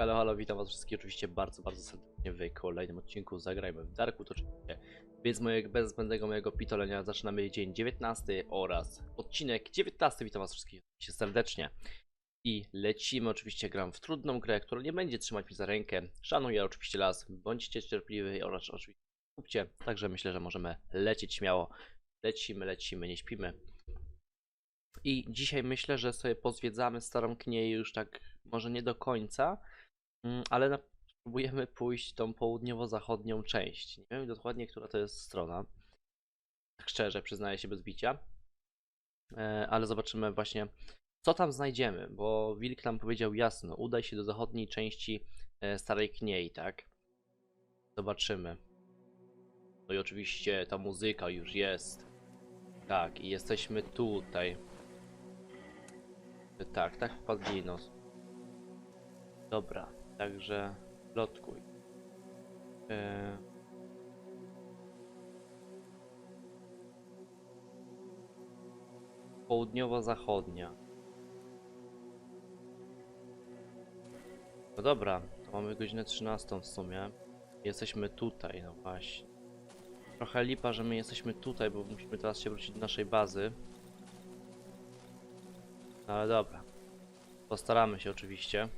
Halo, halo, witam was wszystkich oczywiście bardzo, bardzo serdecznie w kolejnym odcinku Zagrajmy w Darku, to oczywiście bez mojego, bez zbędnego mojego pitolenia zaczynamy dzień 19 oraz odcinek 19, witam was wszystkich serdecznie. I lecimy, oczywiście gram w trudną grę, która nie będzie trzymać mi za rękę, szanuję oczywiście las, bądźcie cierpliwi oraz oczywiście kupcie, także myślę, że możemy lecieć śmiało, lecimy, lecimy, nie śpimy. I dzisiaj myślę, że sobie pozwiedzamy Starą Knieję już tak, może nie do końca, ale na, spróbujemy pójść tą południowo-zachodnią część. Nie wiem dokładnie, która to jest strona. Tak szczerze, przyznaję się bez bicia. E, ale zobaczymy właśnie, co tam znajdziemy, bo Wilk nam powiedział jasno, udaj się do zachodniej części e, Starej Kniei, tak? Zobaczymy. No i oczywiście ta muzyka już jest. Tak, i jesteśmy tutaj. Tak, tak, Padlinos. Dobra, także plotkuj. E... Południowo-zachodnia. No dobra, to mamy godzinę 13 w sumie. Jesteśmy tutaj, no właśnie. Trochę lipa, że my jesteśmy tutaj, bo musimy teraz się wrócić do naszej bazy. No ale dobra. Postaramy się oczywiście.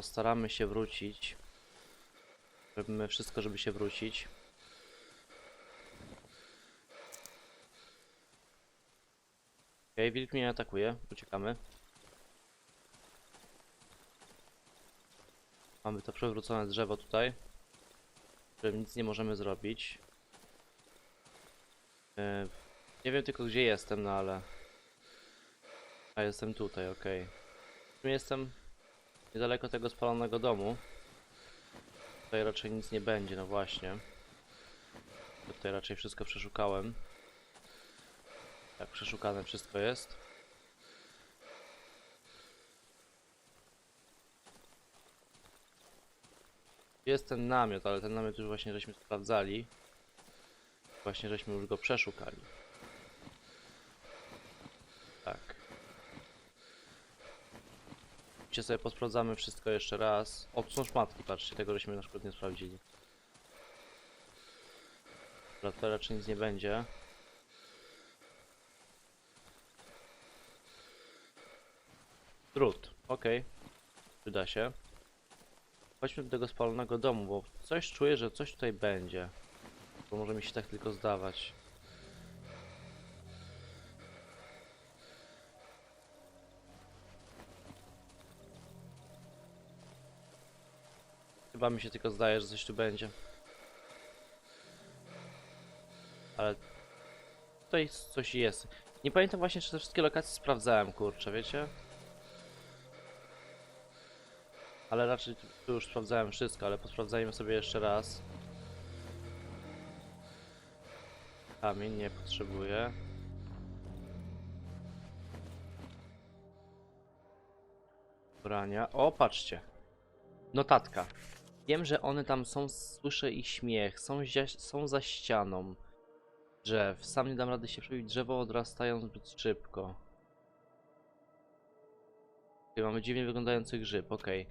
Postaramy się wrócić. Robimy wszystko, żeby się wrócić. Okej, okay, wilk mnie atakuje. Uciekamy. Mamy to przewrócone drzewo tutaj. Którym nic nie możemy zrobić. E, Nie wiem tylko gdzie jestem, no ale... A jestem tutaj, okej. Okay. Jestem niedaleko tego spalonego domu. Tutaj raczej nic nie będzie, no właśnie. Tutaj raczej wszystko przeszukałem. Tak, przeszukane wszystko jest. Jest ten namiot, ale ten namiot już właśnie żeśmy sprawdzali. Właśnie żeśmy już go przeszukali. Tak. Gdzie sobie posprawdzamy wszystko jeszcze raz. O, tu są szmatki, patrzcie, tego żeśmy na przykład nie sprawdzili. Dobra, raczej nic nie będzie. Drut, okej. Przyda się. Chodźmy do tego spalonego domu, bo coś czuję, że coś tutaj będzie. Bo może mi się tak tylko zdawać. Chyba mi się tylko zdaje, że coś tu będzie. Ale tutaj coś jest. Nie pamiętam właśnie, czy te wszystkie lokacje sprawdzałem, kurczę, wiecie? Ale raczej tu- już sprawdzałem wszystko, ale posprawdzajmy sobie jeszcze raz. Kamień nie potrzebuję. Brania. O, patrzcie. Notatka. Wiem, że one tam są, słyszę ich śmiech, są, są za ścianą drzew. Sam nie dam rady się przebić, drzewo odrastają zbyt szybko. Tutaj mamy dziwnie wyglądający grzyb, okej.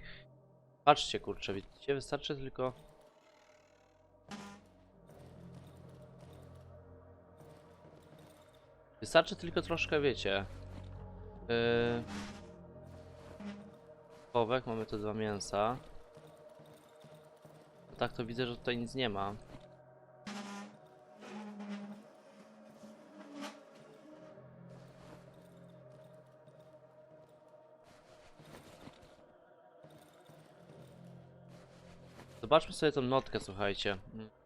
Patrzcie, kurczę, widzicie, wystarczy tylko... Wystarczy tylko troszkę, wiecie... Yy... Kowek, mamy te dwa mięsa. Tak, to widzę, że tutaj nic nie ma. Zobaczmy sobie tą notkę, słuchajcie.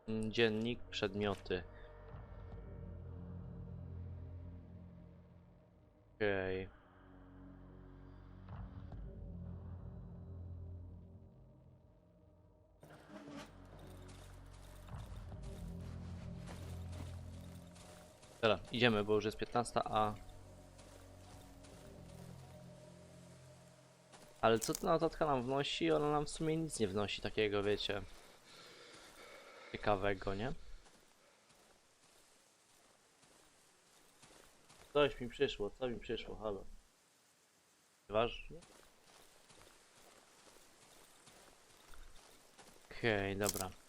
Mm, Dziennik, przedmioty. Okej. Dobra, idziemy, bo już jest 15, a... Ale co ta notatka nam wnosi? Ona nam w sumie nic nie wnosi takiego, wiecie. Ciekawego, nie? Coś mi przyszło, co mi przyszło, halo. Ważne? Okej, dobra.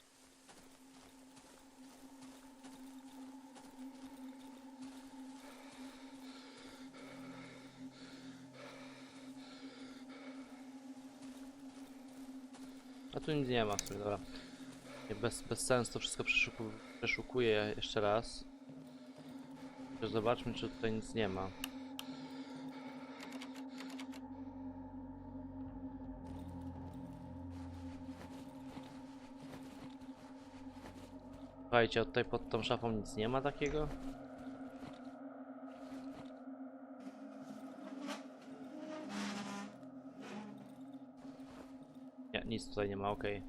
A tu nic nie ma w sumie, dobra. Bez, bez sensu to wszystko przeszuku, przeszukuję jeszcze raz. Zobaczmy, czy tutaj nic nie ma. Słuchajcie, tutaj pod tą szafą nic nie ma takiego? Nic tutaj nie ma, okej.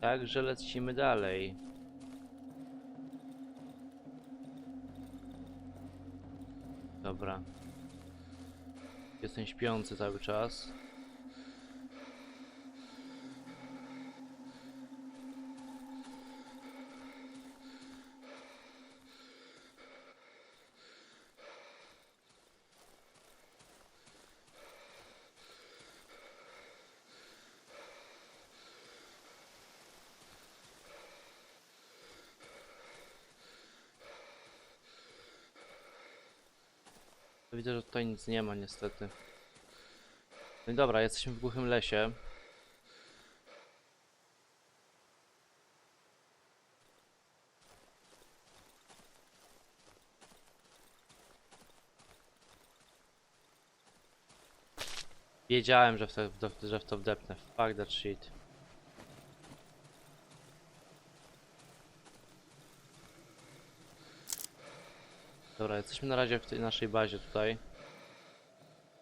Także lecimy dalej. Dobra. Jestem śpiący cały czas. Widzę, że tutaj nic nie ma niestety. No i dobra, jesteśmy w głuchym lesie. Wiedziałem, że w to, że w to wdepnę. Fuck that shit. Dobra, jesteśmy na razie w tej naszej bazie tutaj.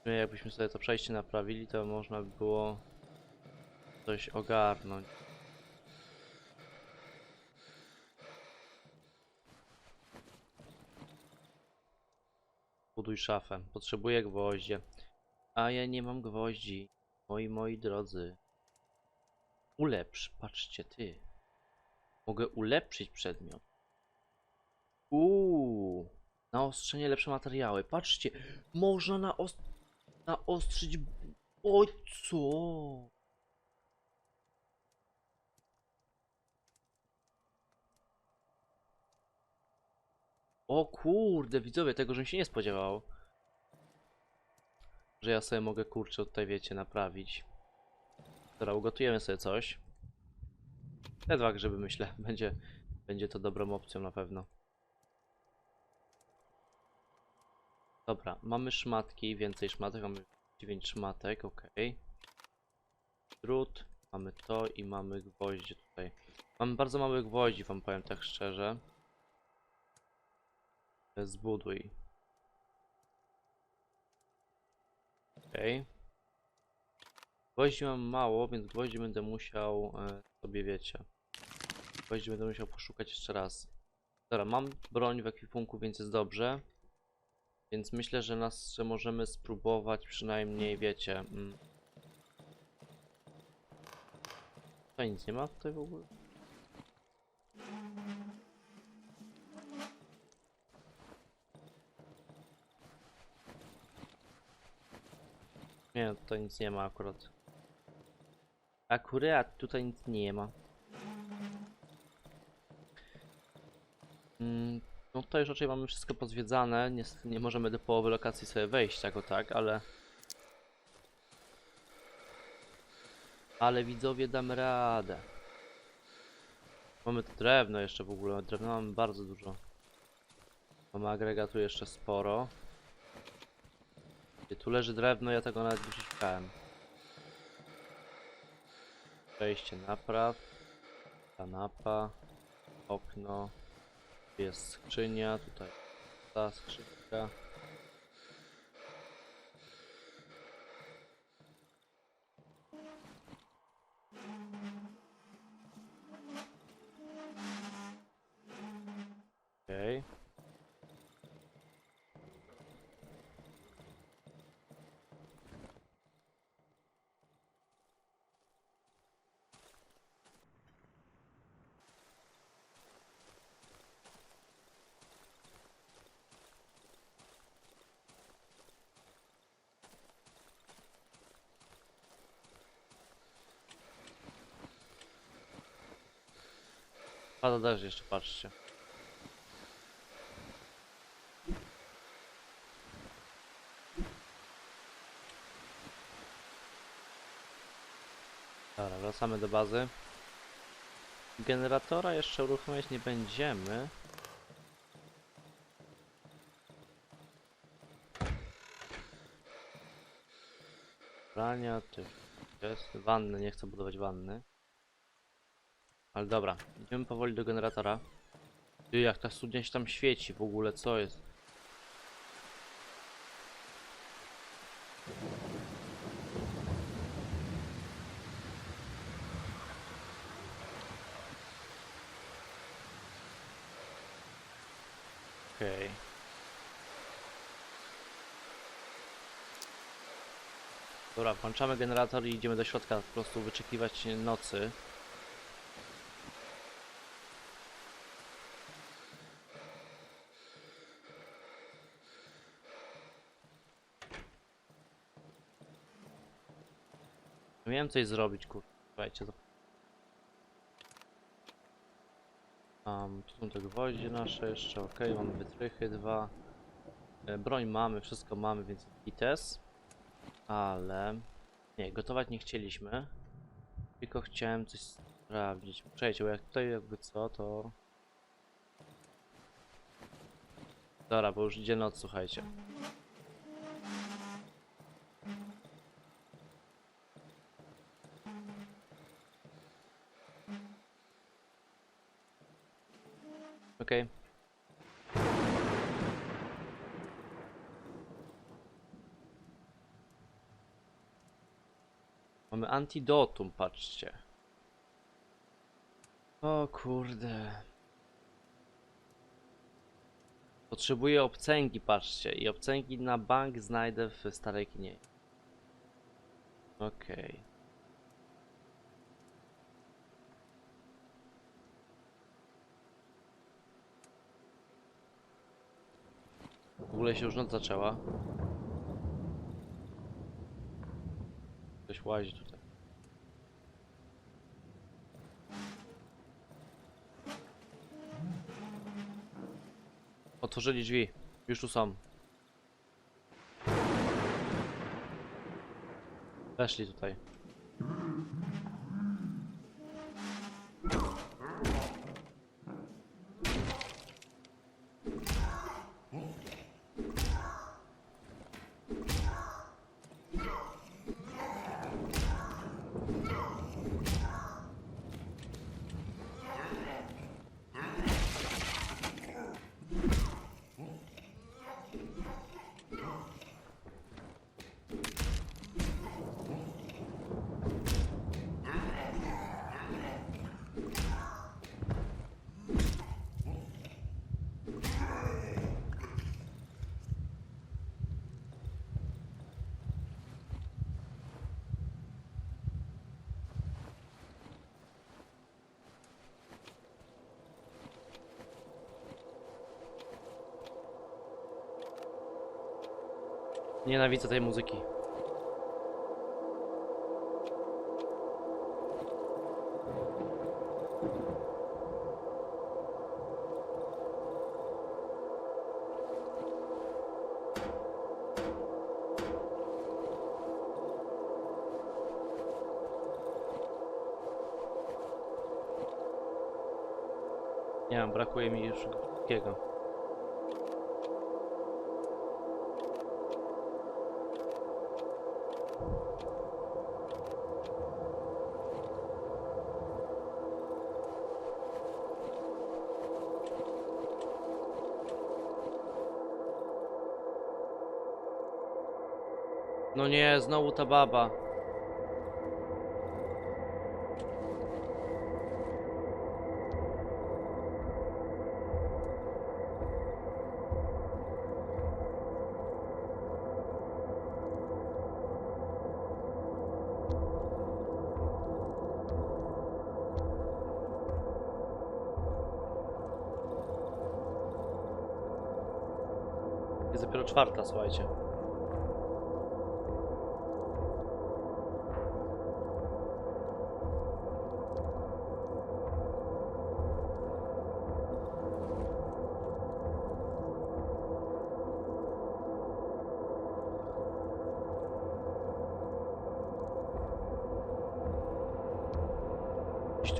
My Jakbyśmy sobie to przejście naprawili, to można by było coś ogarnąć. Buduj szafę. Potrzebuję gwoździe. A ja nie mam gwoździ. Moi, moi drodzy. Ulepsz, patrzcie ty. Mogę ulepszyć przedmiot. Uuu. Naostrzenie lepsze materiały. Patrzcie, można naos naostrzyć. Oj, co? O kurde, widzowie, tego żebym się nie spodziewał. Że ja sobie mogę kurczę tutaj, wiecie, naprawić. Dobra, ugotujemy sobie coś. Te dwa grzyby myślę, będzie, będzie to dobrą opcją na pewno. Dobra, mamy szmatki, więcej szmatek, mamy 9 szmatek, ok. Drut, mamy to i mamy gwoździe tutaj. Mamy bardzo małe gwoździ, wam powiem tak szczerze. Zbuduj. Ok. Gwoździ mam mało, więc gwoździ będę musiał e, sobie, wiecie. Gwoździ będę musiał poszukać jeszcze raz. Dobra, mam broń w ekwipunku, więc jest dobrze. Więc myślę, że nas, że możemy spróbować przynajmniej, wiecie. Mm. Tutaj nic nie ma tutaj w ogóle. Nie, tutaj nic nie ma akurat. Akurat tutaj nic nie ma. Tutaj już raczej mamy wszystko pozwiedzane. Niestety nie możemy do połowy lokacji sobie wejść jako tak, ale... Ale widzowie damy radę. Mamy tu drewno jeszcze w ogóle. Drewna mamy bardzo dużo. Mamy agregatu jeszcze sporo. Gdzie tu leży drewno, ja tego nawet nie szukałem. Przejście napraw. Kanapa. Okno. Jest skrzynia, tutaj ta skrzynka. Okej. Pada deszcz jeszcze, patrzcie. Dobra, wracamy do bazy. Generatora jeszcze uruchamiać nie będziemy. Prania, ty jest wanny, nie chcę budować wanny. Ale dobra, idziemy powoli do generatora. Ty, jak ta studnia się tam świeci w ogóle, co jest? Okej. Dobra, włączamy generator i idziemy do środka po prostu wyczekiwać nocy. Miałem coś zrobić, kur... Słuchajcie, Um, tu są te gwoździe nasze jeszcze, ok, mamy wytrychy dwa. E, broń mamy, wszystko mamy, więc ITES. Ale... Nie, gotować nie chcieliśmy. Tylko chciałem coś sprawdzić. Przejdźcie, bo jak tutaj jakby co, to... Dobra, bo już idzie noc, słuchajcie. Okej. Mamy antidotum, patrzcie. O kurde. Potrzebuję obcęgi, patrzcie. I obcęgi na bank znajdę w starej kinie. Okej. W ogóle się już noc zaczęła. Ktoś łazi tutaj. Otworzyli drzwi. Już tu są. Weszli tutaj. Nienawidzę tej muzyki. Nie brakuje mi już wszystkiego. No nie, znowu ta baba. Jest dopiero czwarta, słuchajcie.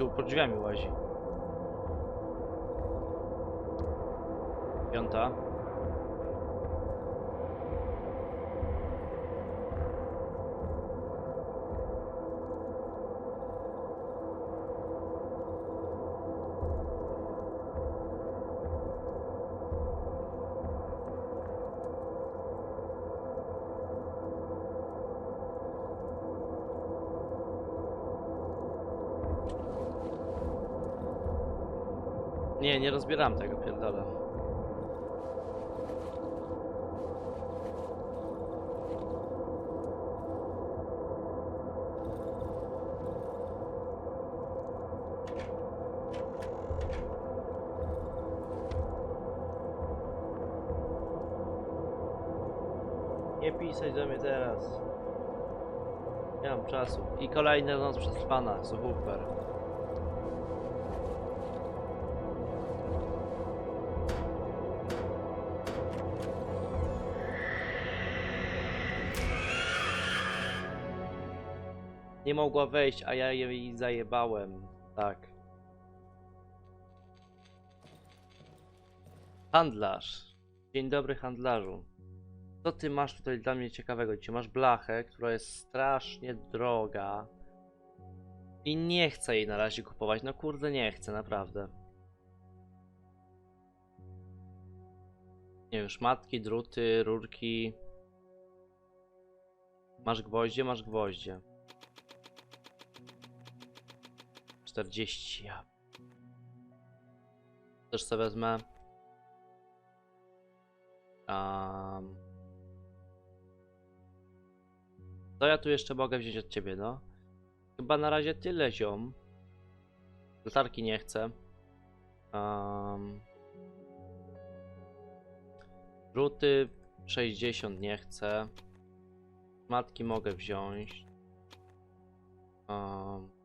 Tu pod drzwiami łazi. Piąta. Nie, nie rozbieram tego, pierdolę. Nie pisać do mnie teraz. Nie mam czasu. I kolejna noc przetrwana, super. Nie mogła wejść, a ja jej zajebałem. Tak. Handlarz. Dzień dobry handlarzu. Co ty masz tutaj dla mnie ciekawego? Dzisiaj masz blachę, która jest strasznie droga. I nie chcę jej na razie kupować. No kurde, nie chcę, naprawdę. Nie wiem, szmatki, druty, rurki. Masz gwoździe? Masz gwoździe. 40. Ja. Też sobie wezmę. Um. Co ja tu jeszcze mogę wziąć od ciebie, no? Chyba na razie tyle, ziom. Latarki nie chcę. Um. Ruty 60 nie chcę. Matki mogę wziąć. Um.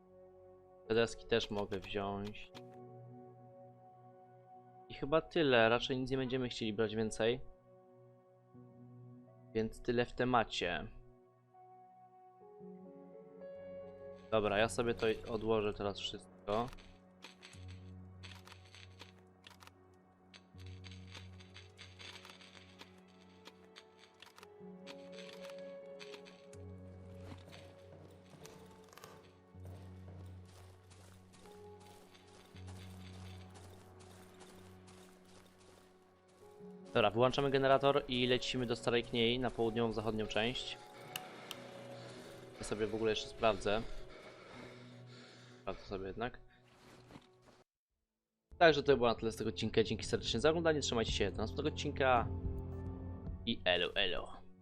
Te deski też mogę wziąć. I chyba tyle. Raczej nic nie będziemy chcieli brać więcej. Więc tyle w temacie. Dobra, ja sobie to odłożę teraz wszystko. Dobra, wyłączamy generator i lecimy do Starej Kniei na południową, zachodnią część. Ja sobie w ogóle jeszcze sprawdzę. Sprawdzę sobie jednak. Także to było na tyle z tego odcinka. Dzięki serdecznie za oglądanie. Trzymajcie się do następnego odcinka. I elo, elo.